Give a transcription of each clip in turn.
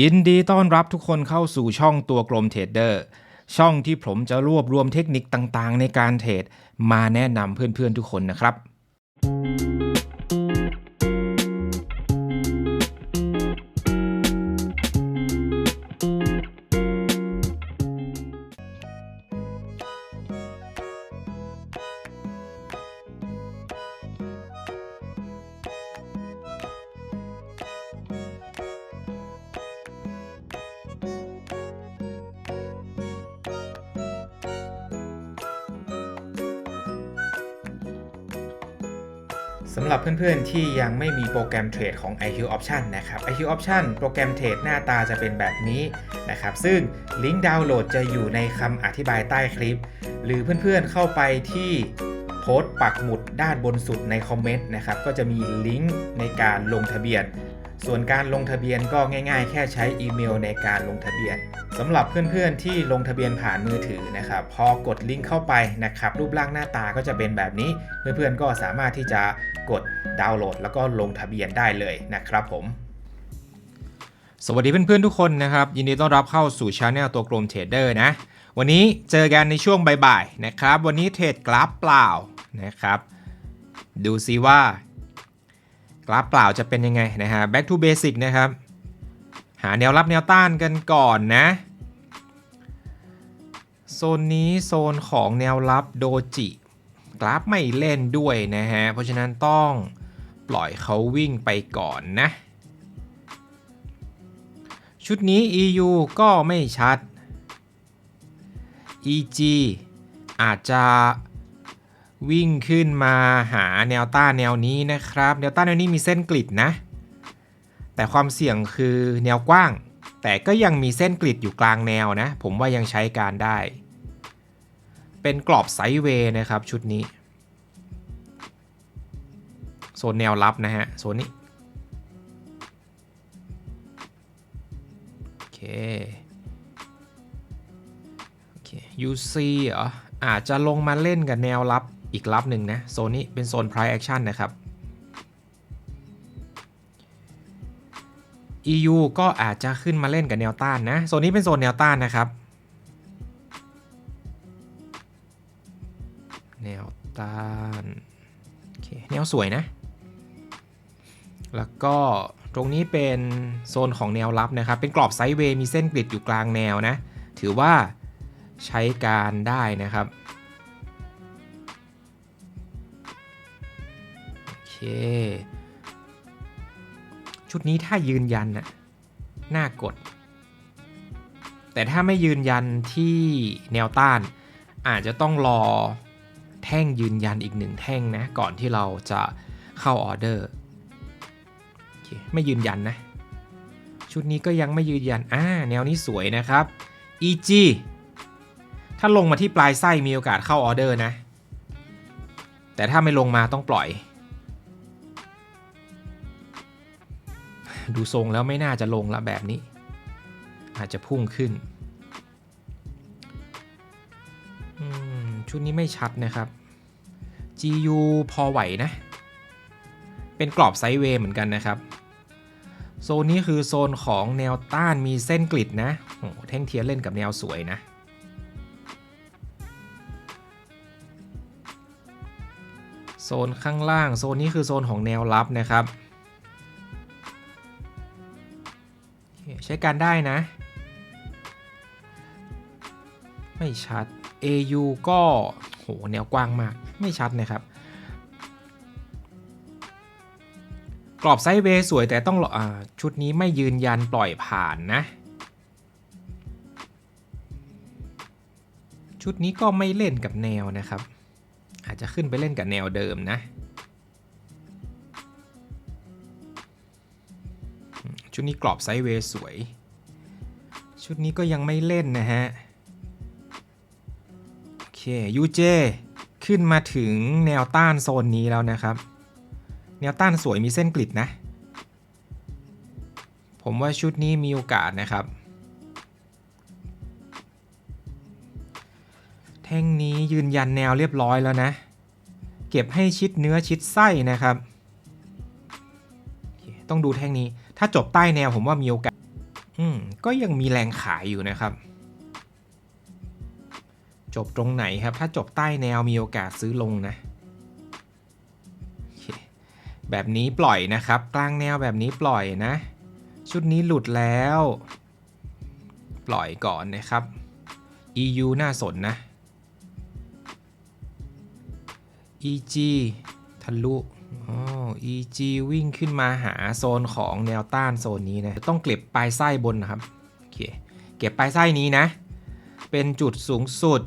ยินดีต้อนรับทุกคนเข้าสู่ช่องตัวกลมเทรดเดอร์ ช่องที่ผมจะรวบรวมเทคนิคต่างๆ ในการเทรดมาแนะนำเพื่อนๆทุกคนนะครับ พื่อนๆ ที่ยังไม่มีโปรแกรมเทรดของ IQ Option นะครับ IQ Option โปรแกรมเทรดหน้าตาจะเป็นแบบนี้นะครับ ซึ่งลิงก์ดาวน์โหลดจะอยู่ในคำอธิบายใต้คลิป หรือเพื่อนๆ เข้าไปที่โพสต์ปักหมุดด้านบนสุดในคอมเมนต์นะครับ ก็จะมีลิงก์ในการลงทะเบียน ส่วนการลงทะเบียนก็ง่าย ๆ แค่ใช้อีเมลในการลงทะเบียนสำหรับเพื่อนๆ ที่ลงทะเบียนผ่านมือถือนะครับ พอกดลิงก์เข้าไปนะครับ รูปร่างหน้าตาก็จะเป็นแบบนี้ เพื่อนๆ ก็สามารถที่จะ กดดาวน์โหลด แล้วก็ลงทะเบียนได้เลยนะครับผม สวัสดีเพื่อนๆทุกคนนะครับ ยินดีต้อนรับเข้าสู่ช anel ตัวกลมเทรดเดอร์นะ วันนี้เจอกันในช่วงบ่ายๆนะครับ วันนี้เทรดกราฟเปล่านะครับ ดูซิว่ากราฟเปล่าจะเป็นยังไงนะฮะ back to basic นะครับ หาแนวรับแนวต้านกันก่อนนะโซนนี้โซนของแนวรับโดจิ กราฟไม่เล่นด้วยนะฮะ เพราะฉะนั้นต้องปล่อยเขาวิ่งไปก่อนนะ ชุดนี้ EU ก็ไม่ชัด EG อาจจะวิ่งขึ้นมาหาแนวต้านแนวนี้นะครับ แนวต้านแนวนี้มีเส้นกลิดนะ แต่ความเสี่ยงคือแนวกว้าง แต่ก็ยังมีเส้นกลิดอยู่กลางแนวนะ ผมว่ายังใช้การได้ เป็นกรอบไซด์เวย์นะครับชุดนี้ โซนแนวรับนะฮะ โซนนี้โอเคโอเค UC เหรออาจจะลงมาเล่นกับแนวรับอีกรับหนึ่งนะ โซนนี้เป็นโซน price action นะครับ EU ก็อาจจะขึ้นมาเล่นกับแนวต้านนะ โซนนี้เป็นโซนแนวต้านนะครับ สวยนะ แล้วก็ตรงนี้เป็นโซนของแนวรับนะครับ เป็นกรอบไซด์เวย์มีเส้นกริดอยู่กลางแนวนะ ถือว่าใช้การได้นะครับ โอเค ชุดนี้ถ้ายืนยันน่ะน่ากด แต่ถ้าไม่ยืนยันที่แนวต้าน อาจจะต้องรอ แท่งยืนยันอีกหนึ่งแท่งนะ ก่อนที่เราจะเข้าออเดอร์ ไม่ยืนยันนะ ชุดนี้ก็ยังไม่ยืนยัน อ่า แนวนี้สวยนะครับ EG ถ้าลงมาที่ปลายไส้มีโอกาสเข้าออเดอร์นะ แต่ถ้าไม่ลงมาต้องปล่อย ดูทรงแล้วไม่น่าจะลงละแบบนี้ อาจจะพุ่งขึ้น ชุดนี้ไม่ชัดนะครับ GU พอไหวนะ เป็นกรอบไซด์เวย์เหมือนกันนะครับ โซนนี้คือโซนของแนวต้านมีเส้นกริดนะโอ้แท่งเทียนเล่นกับแนวสวยนะ โซนข้างล่าง โซนนี้คือโซนของแนวรับนะครับ ใช้การได้นะ ไม่ชัด AU ก็โหแนวกว้างมากไม่ชัดนะครับ กรอบไซด์เวย์สวยแต่ต้องรอชุดนี้ไม่ยืนยันปล่อยผ่านนะ ชุดนี้ก็ไม่เล่นกับแนวนะครับ อาจจะขึ้นไปเล่นกับแนวเดิมนะชุดนี้กรอบไซด์เวย์สวย ชุดนี้ก็ยังไม่เล่นนะฮะ โอเค UJ ขึ้นมาถึงแนวต้านโซนนี้แล้วนะครับ แนวต้านสวยมีเส้นกลิดนะ ผมว่าชุดนี้มีโอกาสนะครับ แท่งนี้ยืนยันแนวเรียบร้อยแล้วนะ เก็บให้ชิดเนื้อชิดไส้นะครับ ต้องดูแท่งนี้ ถ้าจบใต้แนวผมว่ามีโอกาส อืม ก็ยังมีแรงขายอยู่นะครับ จบตรงไหนครับ ถ้าจบใต้แนวมีโอกาสซื้อลงนะ แบบนี้ปล่อยนะครับ กลางแนวแบบนี้ปล่อยนะ ชุดนี้หลุดแล้ว ปล่อยก่อนนะครับ EU น่าสนนะ EG ทะลุอ๋อ EG วิ่งขึ้นมาหาโซนของแนวต้านโซนนี้นะ ต้องเก็บปลายไส้บนนะครับ โอเค เก็บปลายไส้นี้นะ เป็นจุดสูงสุด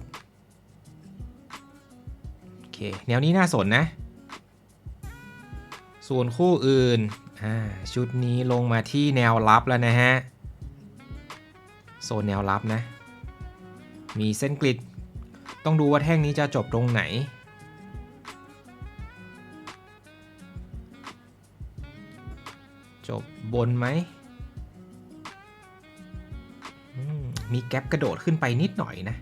โอเค แนวนี้น่าสนนะ ส่วนคู่อื่น ชุดนี้ลงมาที่แนวรับแล้วนะฮะ โซนแนวรับนะ มีเส้นกริด ต้องดูว่าแท่งนี้จะจบตรงไหนจบบนไหม มีแกลบกระโดดขึ้นไปนิดหน่อยนะ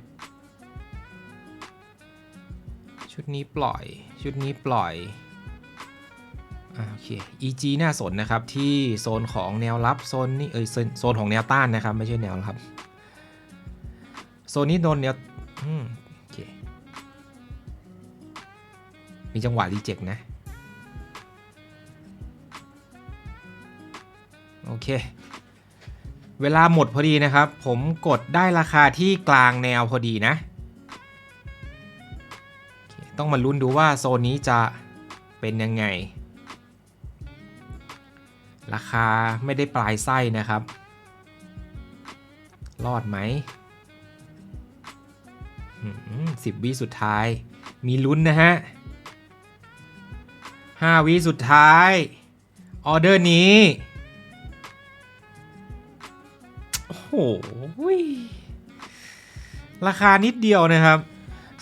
ชุดนี้ปล่อย ชุดนี้ปล่อยอโอเค EG น่าสนนะครับ ที่โซนของแนวรับโซนนี้เอยโซนโซนของแนวต้านนะครับ ไม่ใช่แนวรับ โซนนี้โดนแนวโอเค มีจังหวะรีเจ็คนะ โอเค เวลาหมดพอดีนะครับ ผมกดได้ราคาที่กลางแนวพอดีนะ ต้องมาลุ้นดูว่าโซนนี้จะเป็นยังไง ราคาไม่ได้ปลายไส้นะครับ รอดไหมสิบวิสุดท้าย มีลุ้นนะฮะห้าวิสุดท้าย ออเดอร์นี้ ราคานิดเดียวนะครับ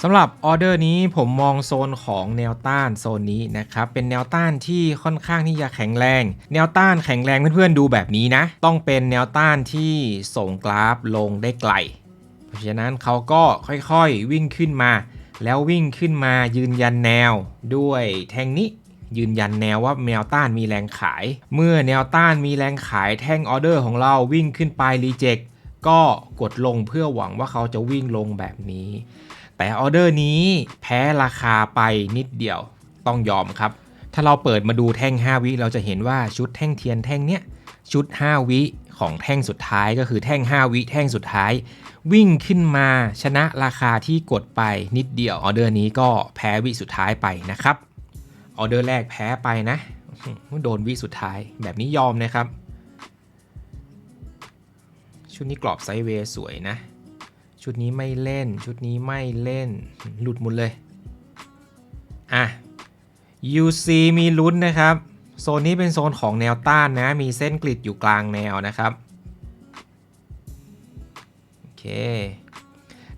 สำหรับออเดอร์นี้ผมมองโซนของแนวต้านโซนนี้นะครับ เป็นแนวต้านที่ค่อนข้างที่จะแข็งแรง แนวต้านแข็งแรงเพื่อนๆดูแบบนี้นะ ต้องเป็นแนวต้านที่ส่งกราฟลงได้ไกล เพราะฉะนั้นเขาก็ค่อยๆวิ่งขึ้นมา แล้ววิ่งขึ้นมายืนยันแนวด้วยแท่งนี้ ยืนยันแนวว่าแนวต้านมีแรงขาย เมื่อแนวต้านมีแรงขายแท่งออเดอร์ของเราวิ่งขึ้นไปรีเจ็คก็กดลงเพื่อหวังว่าเขาจะวิ่งลงแบบนี้ แต่ออเดอร์นี้แพ้ราคาไปนิดเดียวต้องยอมครับ ถ้าเราเปิดมาดูแท่ง 5 วิเราจะเห็นว่าชุดแท่งเทียนแท่งเนี้ยชุด 5 วิของแท่งสุดท้ายก็คือแท่ง 5 วิแท่งสุดท้าย วิ่งขึ้นมาชนะราคาที่กดไปนิดเดียวออเดอร์นี้ก็แพ้วิสุดท้ายไปนะครับ ออเดอร์แรกแพ้ไปนะ โดนวิสุดท้ายแบบนี้ยอมนะครับ ชุดนี้กรอบไซเวย์สวยนะ ชุดนี้ไม่เล่น ชุดนี้ไม่เล่น หลุดหมดเลย อะ UC มีลุ้นนะครับ โซนนี้เป็นโซนของแนวต้านนะ มีเส้นกริดอยู่กลางแนวนะครับ โอเค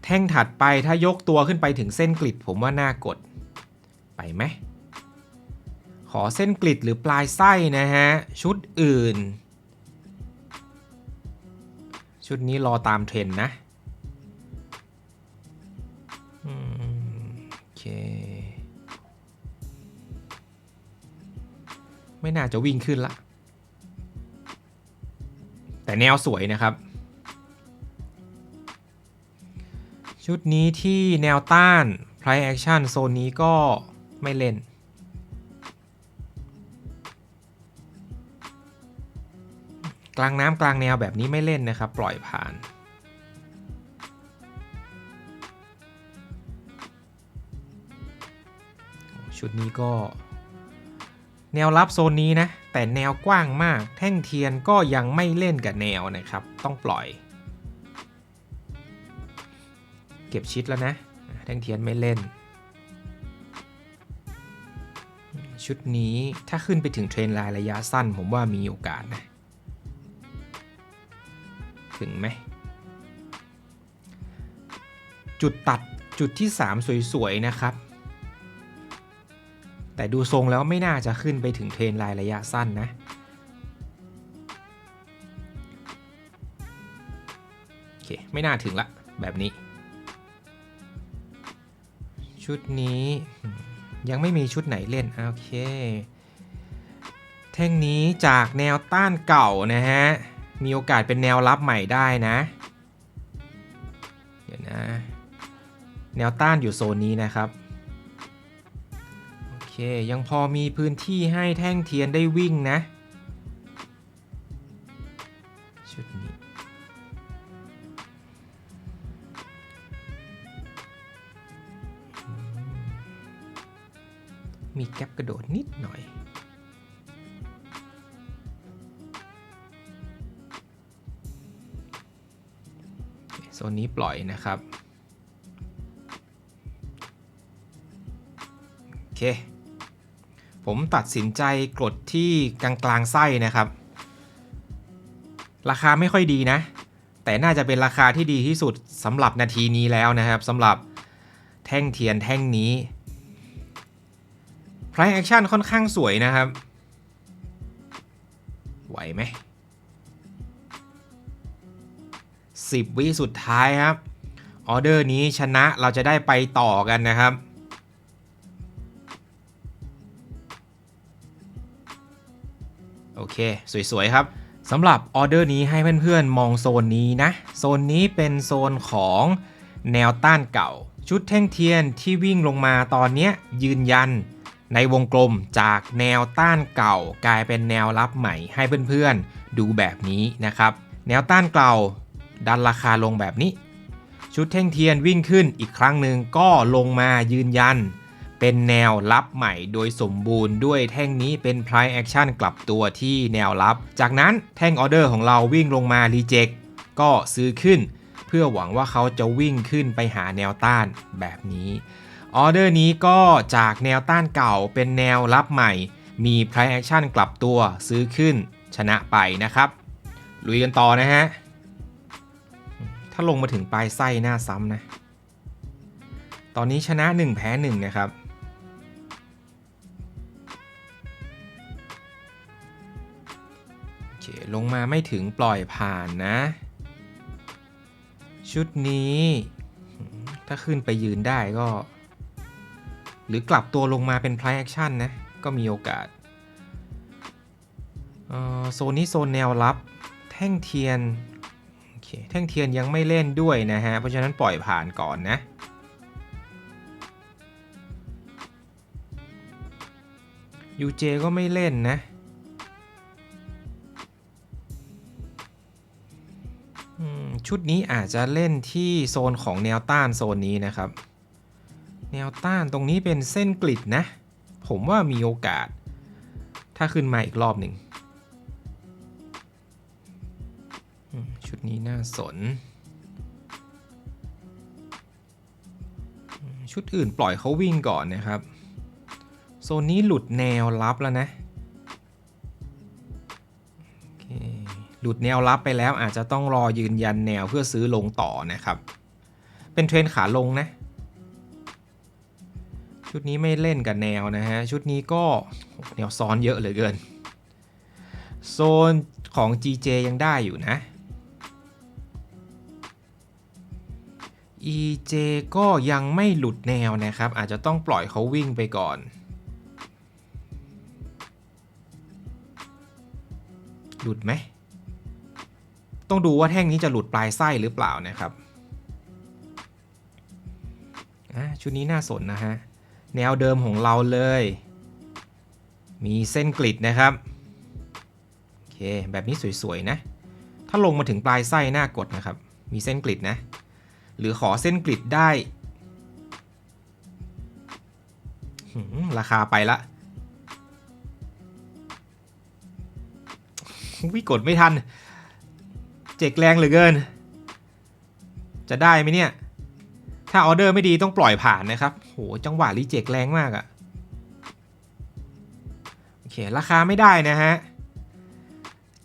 แท่งถัดไปถ้ายกตัวขึ้นไปถึงเส้นกริดผมว่าน่ากด ไปไหม ขอเส้นกริดหรือปลายไส้นะฮะ ชุดอื่น ชุดนี้รอตามเทรนนะโอเค ไม่น่าจะวิ่งขึ้นละ แต่แนวสวยนะครับ ชุดนี้ที่แนวต้าน price action โซนนี้ก็ไม่เล่น กลางน้ำกลางแนวแบบนี้ไม่เล่นนะครับ ปล่อยผ่านชุดนี้ก็ แนวรับโซนนี้นะ แต่แนวกว้างมาก แท่งเทียนก็ยังไม่เล่นกับแนวนะครับ ต้องปล่อย เก็บชิดแล้วนะ แท่งเทียนไม่เล่น ชุดนี้ถ้าขึ้นไปถึงเทรนไลน์ระยะสั้น ผมว่ามีโอกาสนะ ถึงไหม จุดตัดจุดที่ 3 สวย ๆ นะครับ แต่ดูทรงแล้วไม่น่าจะขึ้นไปถึงเทรนไลน์ระยะสั้นนะ โอเค ไม่น่าถึงละ แบบนี้ ชุดนี้ยังไม่มีชุดไหนเล่น โอเค แท่งนี้จากแนวต้านเก่านะฮะ มีโอกาสเป็นแนวรับใหม่ได้นะ เดี๋ยวนะ แนวต้านอยู่โซนนี้นะครับ โอเค ยังพอมีพื้นที่ให้แท่งเทียนได้วิ่งนะ โซนนี้ปล่อยนะครับ โอเค ผมตัดสินใจกดที่กลางกลางไส้นะครับ ราคาไม่ค่อยดีนะ แต่น่าจะเป็นราคาที่ดีที่สุดสำหรับนาทีนี้แล้วนะครับสำหรับแท่งเทียนแท่งนี้ Price Action ค่อนข้างสวยนะครับ ไหวไหม 10 วิสุดท้ายครับ ออเดอร์นี้ชนะเราจะได้ไปต่อกันนะครับ โอเค สวย ๆ ครับสำหรับออเดอร์นี้ให้เพื่อนๆ มองโซนนี้นะ โซนนี้เป็นโซนของแนวต้านเก่า ชุดแท่งเทียนที่วิ่งลงมาตอนนี้ยืนยันในวงกลมจากแนวต้านเก่า กลายเป็นแนวรับใหม่ให้เพื่อนๆ ดูแบบนี้นะครับ แนวต้านเก่า ดันราคาลงแบบนี้ ชุดแท่งเทียนวิ่งขึ้นอีกครั้งหนึ่งก็ลงมายืนยัน เป็นแนวรับใหม่โดยสมบูรณ์ด้วยแท่งนี้เป็น price action กลับตัวที่แนวรับ จากนั้นแท่งออเดอร์ของเราวิ่งลงมา reject ก็ซื้อขึ้น เพื่อหวังว่าเขาจะวิ่งขึ้นไปหาแนวต้านแบบนี้ออเดอร์นี้ก็จากแนวต้านเก่าเป็นแนวรับใหม่ มี price action กลับตัวซื้อขึ้นชนะไปนะครับ ลุยกันต่อนะฮะาลงมาถึงปลายไส้หน้าซ้ำนะ ตอนนี้ชนะ 1 แพ้ 1 นะครับ โอเค ลงมาไม่ถึงปล่อยผ่านนะ ชุดนี้ ถ้าขึ้นไปยืนได้ก็ หรือกลับตัวลงมาเป็น price action นะ ก็มีโอกาสออโซนนี้โซนแนวรับ แท่งเทียน เคแท่งเทียนยังไม่เล่นด้วยนะฮะ เพราะฉะนั้นปล่อยผ่านก่อนนะ UJ ก็ไม่เล่นนะ ชุดนี้อาจจะเล่นที่โซนของแนวต้านโซนนี้นะครับ แนวต้านตรงนี้เป็นเส้นกลิดนะ ผมว่ามีโอกาส ถ้าขึ้นมาอีกรอบหนึ่ง น่าสน ชุดอื่นปล่อยเขาวิ่งก่อนนะครับ โซนนี้หลุดแนวรับแล้วนะ หลุดแนวรับไปแล้วอาจจะต้องรอยืนยันแนวเพื่อซื้อลงต่อนะครับ เป็นเทรนขาลงนะ ชุดนี้ไม่เล่นกับแนวนะฮะ ชุดนี้ก็แนวซ้อนเยอะเหลือเกินโซนของ GJ ยังได้อยู่นะ EJ ก็ยังไม่หลุดแนวนะครับ อาจจะต้องปล่อยเขาวิ่งไปก่อน หลุดไหม ต้องดูว่าแท่งนี้จะหลุดปลายไส้หรือเปล่านะครับอะชุดนี้น่าสนนะฮะ แนวเดิมของเราเลย มีเส้นกลิดนะครับ โอเค แบบนี้สวย ๆ นะ ถ้าลงมาถึงปลายไส้หน้ากดนะครับ มีเส้นกลิดนะ หรือขอเส้นกลิดได้ ราคาไปละวิกดไม่ทัน เจ็กแรงเหลือเกิน จะได้ไหมเนี่ย ถ้าออเดอร์ไม่ดีต้องปล่อยผ่านนะครับ โห จังหวะรีเจ็คแรงมากอะโอเค ราคาไม่ได้นะฮะ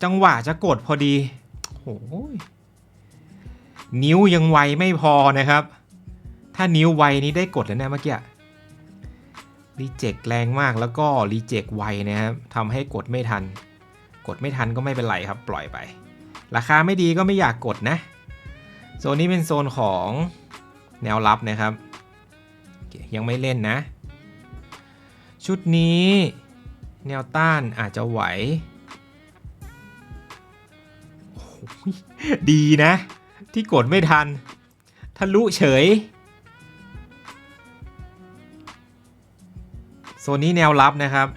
จังหวะจะกดพอดี โห นิ้วยังไวไม่พอนะครับ ถ้านิ้วไวนี้ได้กดแล้วนะเมื่อกี้รีเจ็คแรงมากแล้วก็รีเจ็คไวนะครับทำให้กดไม่ทัน กดไม่ทันก็ไม่เป็นไรครับ ปล่อยไป ราคาไม่ดีก็ไม่อยากกดนะ โซนนี้เป็นโซนของแนวรับนะครับ ยังไม่เล่นนะ ชุดนี้แนวต้านอาจจะไหว ดีนะ ที่กดไม่ทัน ทะลุเฉย โซนนี้แนวรับนะครับ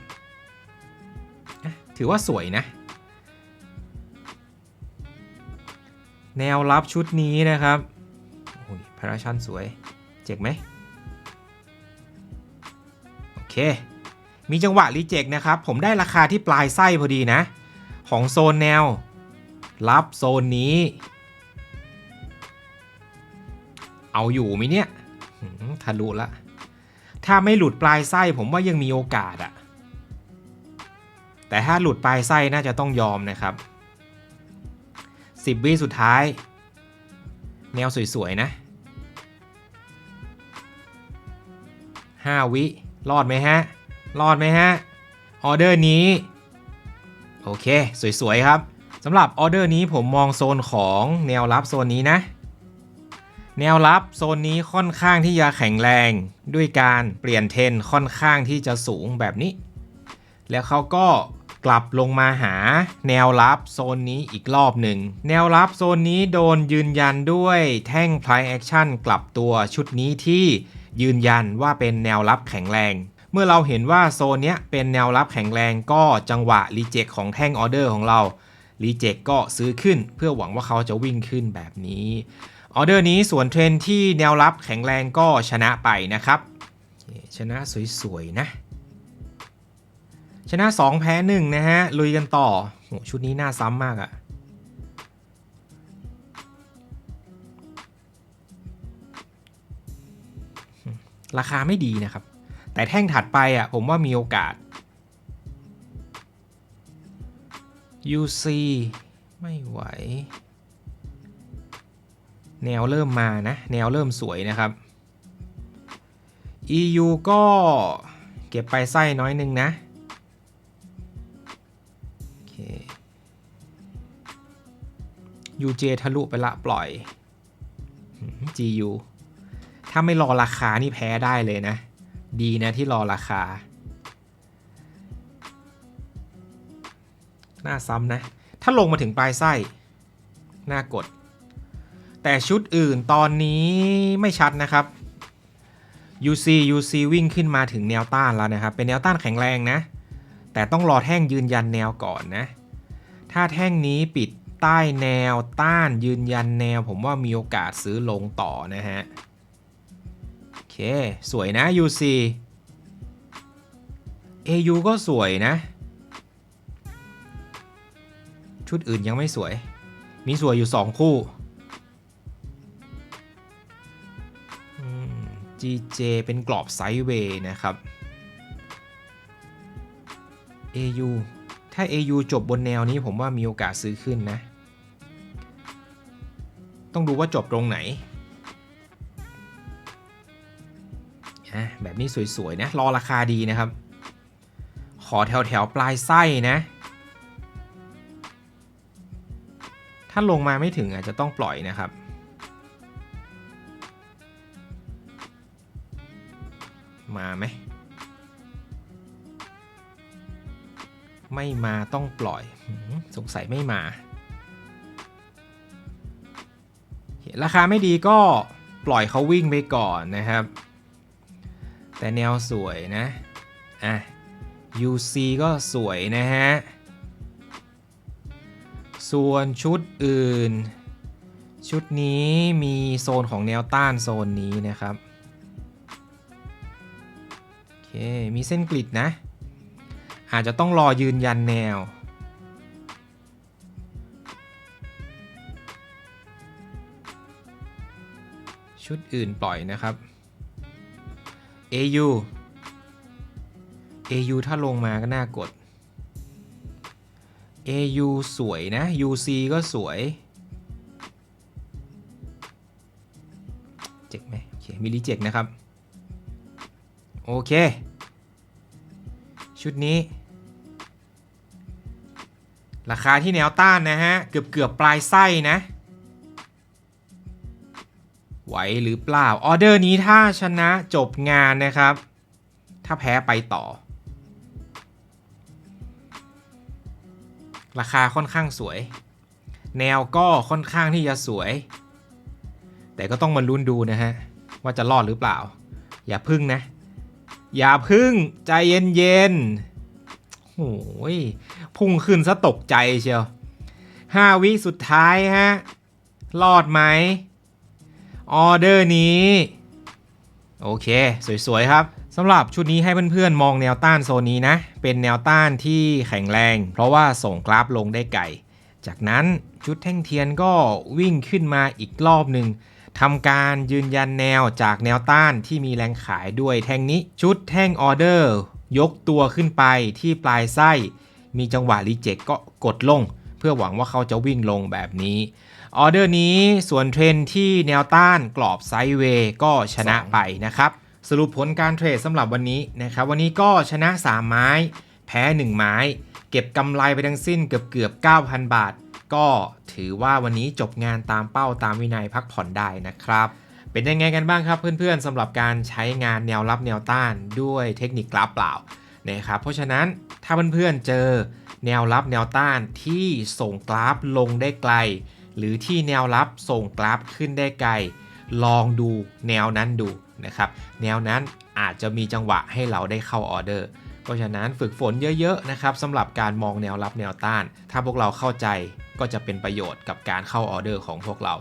ถือว่าสวยนะ แนวรับชุดนี้นะครับโอ้ยพาราชันสวย เจ๋งไหมโอเค มีจังหวะรีเจ็คนะครับ ผมได้ราคาที่ปลายไส้พอดีนะ ของโซนแนว รับโซนนี้ เอาอยู่ไหมเนี่ยทะลุละ ถ้าไม่หลุดปลายไส้ผมว่ายังมีโอกาสอะแต่ถ้าหลุดปลายไส้น่าจะต้องยอมนะครับ 10วิสุดท้าย แนวสวยๆนะ 5 วิ รอดไหมฮะ รอดไหมฮะ ออเดอร์นี้ โอเค สวยๆครับสำหรับออเดอร์นี้ผมมองโซนของแนวรับโซนนี้นะ แนวรับโซนนี้ค่อนข้างที่จะแข็งแรง ด้วยการเปลี่ยนเทนค่อนข้างที่จะสูงแบบนี้ แล้วเขาก็กลับลงมาหาแนวรับโซนนี้อีกรอบหนึ่ง แนวรับโซนนี้โดนยืนยันด้วยแท่ง price action กลับตัวชุดนี้ที่ยืนยันว่าเป็นแนวรับแข็งแรง เมื่อเราเห็นว่าโซนนี้เป็นแนวรับแข็งแรงก็จังหวะรีเจ็คของแท่งออเดอร์ของเรารีเจ็คก็ซื้อขึ้นเพื่อหวังว่าเขาจะวิ่งขึ้นแบบนี้ ออเดอร์นี้ส่วนเทรนที่แนวรับแข็งแรงก็ชนะไปนะครับ ชนะสวยๆนะ ชนะ 2 แพ้1นะฮะ ลุยกันต่อโหชุดนี้น่าซ้ำมากอะราคาไม่ดีนะครับ แต่แท่งถัดไปอะผมว่ามีโอกาส UC ไม่ไหว แนวเริ่มมานะ แนวเริ่มสวยนะครับ EU ก็เก็บไปไส้น้อยนึงนะโอเค UJ ทะลุไปละปล่อย GU ถ้าไม่รอราคานี่แพ้ได้เลยนะ ดีนะที่รอราคา หน้าซ้ำนะ ถ้าลงมาถึงปลายไส้ หน้ากด แต่ชุดอื่นตอนนี้ไม่ชัดนะครับ UC UC วิ่งขึ้นมาถึงแนวต้านแล้วนะครับ เป็นแนวต้านแข็งแรงนะ แต่ต้องรอแท่งยืนยันแนวก่อนนะ ถ้าแท่งนี้ปิดใต้แนวต้านยืนยันแนว ผมว่ามีโอกาสซื้อลงต่อนะฮะ โอเค สวยนะ UC AU ก็สวยนะ ชุดอื่นยังไม่สวย มีสวยอยู่ 2 คู่ GJ เป็นกรอบไซด์เวย์นะครับ AU ถ้า AU จบบนแนวนี้ผมว่ามีโอกาสซื้อขึ้นนะ ต้องดูว่าจบตรงไหนอะแบบนี้สวย ๆ นะ รอราคาดีนะครับ ขอแถวแถว ๆ ปลายไส้นะ ถ้าลงมาไม่ถึงอาจจะต้องปล่อยนะครับ ไม่มาต้องปล่อย สงสัยไม่มาโอเคราคาไม่ดีก็ปล่อยเขาวิ่งไปก่อนนะครับ แต่แนวสวยนะ อะ UC ก็สวยนะฮะ ส่วนชุดอื่น ชุดนี้มีโซนของแนวต้านโซนนี้นะครับ โอเค มีเส้นกริดนะ อาจจะต้องรอยืนยันแนว ชุดอื่นปล่อยนะครับ AU AU ถ้าลงมาก็น่ากด AU สวยนะ UC ก็สวยเจ็กไหมโอเคมีรีเจ็กนะครับ โอเค ชุดนี้ ราคาที่แนวต้านนะฮะ เกือบเกือบปลายไส้นะ ไหวหรือเปล่า ออเดอร์นี้ถ้าชนะจบงานนะครับ ถ้าแพ้ไปต่อ ราคาค่อนข้างสวย แนวก็ค่อนข้างที่จะสวย แต่ก็ต้องมาลุ้นดูนะฮะ ว่าจะรอดหรือเปล่า อย่าพึ่งนะ อย่าพึ่งใจเย็นๆโอ้ย พุ่งขึ้นซะตกใจเชียวห้าวิสุดท้ายฮะ รอดไหมออเดอร์นี้ โอเค สวย ๆ ครับสำหรับชุดนี้ให้เพื่อน ๆ มองแนวต้านโซนนี้นะ เป็นแนวต้านที่แข็งแรง เพราะว่าส่งกราฟลงได้ไกลจากนั้นชุดแท่งเทียนก็วิ่งขึ้นมาอีกรอบหนึ่งทำการยืนยันแนวจากแนวต้านที่มีแรงขายด้วยแท่งนี้ ชุดแท่งออเดอร์ ยกตัวขึ้นไปที่ปลายไส้ มีจังหวะรีเจ็คก็กดลง เพื่อหวังว่าเขาจะวิ่งลงแบบนี้ออเดอร์นี้ส่วนเทรนที่แนวต้านกรอบไซด์เวย์ก็ชนะไปนะครับ สรุปผลการเทรดสำหรับวันนี้นะครับ วันนี้ก็ชนะ 3 ไม้ แพ้ 1 ไม้ เก็บกำไรไปทั้งสิ้นเกือบเกือบ 9,000 บาท ก็ถือว่าวันนี้จบงานตามเป้าตามวินัยพักผ่อนได้นะครับ เป็นยังไงกันบ้างครับเพื่อนๆสำหรับการใช้งานแนวรับแนวต้านด้วยเทคนิคกราฟเปล่า นะครับเพราะฉะนั้นถ้าเพื่อนๆเจอแนวรับแนวต้านที่ส่งกราฟลงได้ไกล หรือที่แนวรับส่งกราฟขึ้นได้ไกล ลองดูแนวนั้นดูนะครับแนวนั้นอาจจะมีจังหวะให้เราได้เข้าออเดอร์เพราะฉะนั้นฝึกฝนเยอะๆนะครับสำหรับการมองแนวรับแนวต้าน ถ้าพวกเราเข้าใจก็จะเป็นประโยชน์กับการเข้าออเดอร์ของพวกเรา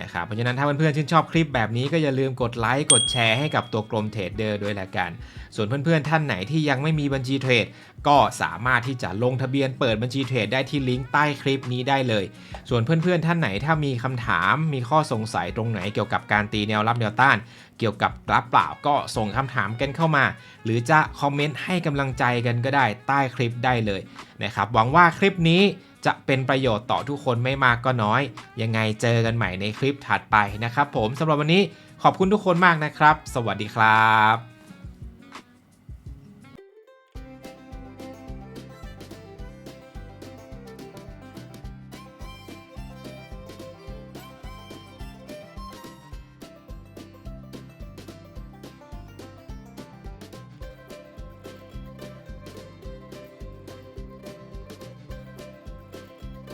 นะครับเพราะฉะนั้นถ้าเพื่อนๆชื่นชอบคลิปแบบนี้ก็อย่าลืมกดไลค์กดแชร์ให้กับตัวกลมเทรดเดอร์ด้วยละกัน ส่วนเพื่อนๆท่านไหนที่ยังไม่มีบัญชีเทรดก็สามารถที่จะลงทะเบียนเปิดบัญชีเทรดได้ที่ลิงก์ใต้คลิปนี้ได้เลย ส่วนเพื่อนๆท่านไหนถ้ามีคำถามมีข้อสงสัยตรงไหนเกี่ยวกับการตีแนวรับแนวต้าน เกี่ยวกับกราฟเปล่าก็ส่งคำถามกันเข้ามา หรือจะคอมเมนต์ให้กำลังใจกันก็ได้ใต้คลิปได้เลยนะครับหวังว่าคลิปนี้ จะเป็นประโยชน์ต่อทุกคนไม่มากก็น้อย ยังไงเจอกันใหม่ในคลิปถัดไปนะครับผมสำหรับวันนี้ขอบคุณทุกคนมากนะครับ สวัสดีครับ